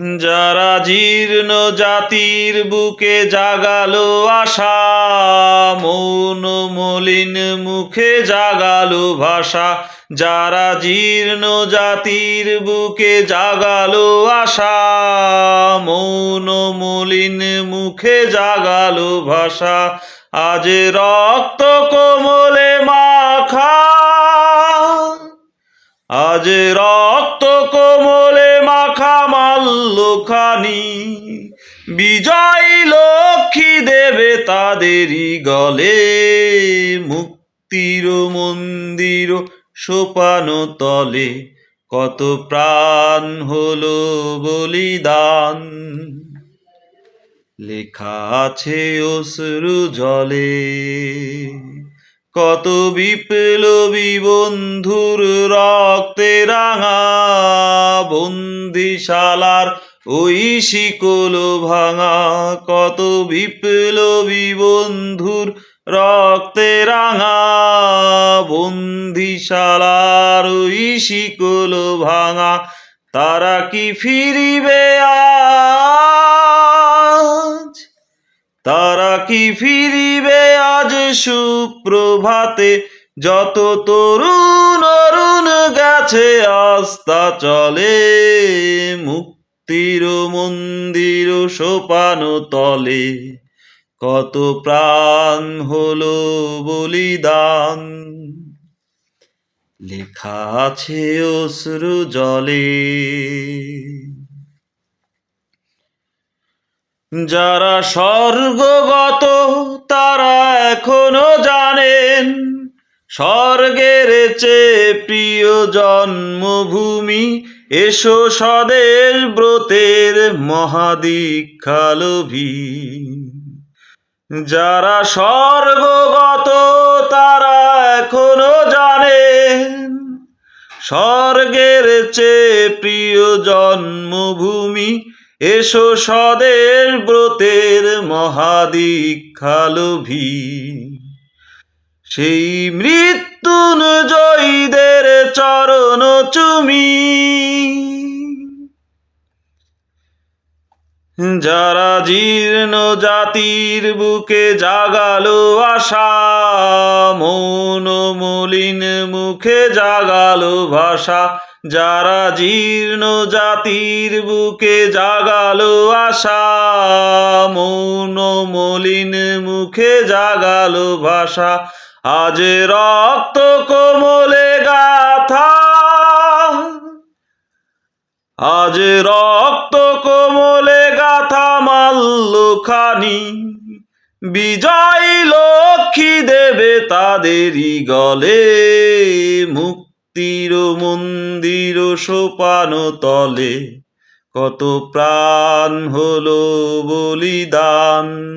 যারা জীর্ণ জাতির বুকে জাগালো আশা, মৌন মলিন মুখে জাগালো ভাষা। যারা জীর্ণ জাতির বুকে জাগালো আশা, মৌন মলিন মুখে জাগালো ভাষা। আজ রক্ত কোমলে মাখা, আজ রক্ত বিজয় লক্ষ্মী দেবে তাদেরই গলে। মুক্তির মন্দির সোপানো তলে, কত প্রাণ হলো বলিদান। লেখা আছে অশ্রু জলে, কত বিপ্লবী বন্ধুর রক্তে রাঙা বন্দিশালার ওই শিকল ভাঙা, কত বিপ্লবী বন্ধুর রক্তে রাঙা। বন্দিশালার ওই শিকল ভাঙা, তারা কি ফিরিবে আজ? তারা কি ফিরিবে আজ সুপ্রভাতে? যত তরুণ অরুণ গেছে আস্তা চলে মুক্তির মন্দির সোপান তলে, কত প্রাণ হলো বলিদান। লেখা আছে অশ্রু জলে, যারা স্বর্গগত তারা এখনও জানেন, স্বর্গের চেয়ে প্রিয় জন্মভূমি এসো স্বদেশ ব্রতের মহাদীক্ষালভী। যারা স্বর্গগত, তারা এখনও জানেন স্বর্গের চেয়ে প্রিয় জন্মভূমি, এসো স্বদেশ ব্রতের মহাদীক্ষালভী। সেই মৃত্যুঞ্জয়ীদের চরণ চুমি। যারা জীর্ণ জাতির বুকে জাগালো আশা, মৌন মলিন মুখে জাগালো ভাষা। যারা জীর্ণ জাতির বুকে জাগালো আশা, মৌন মলিন মুখে জাগালো ভাষা। আজ রক্ত কোমলে গাথা। আজ রক্ত কোমলে গাথা মাল্লখানি বিজয় লক্ষ্মী দেবে তাদেরই গলে। মুক্তির মন্দির সোপান তলে। কত প্রাণ হলো বলিদান।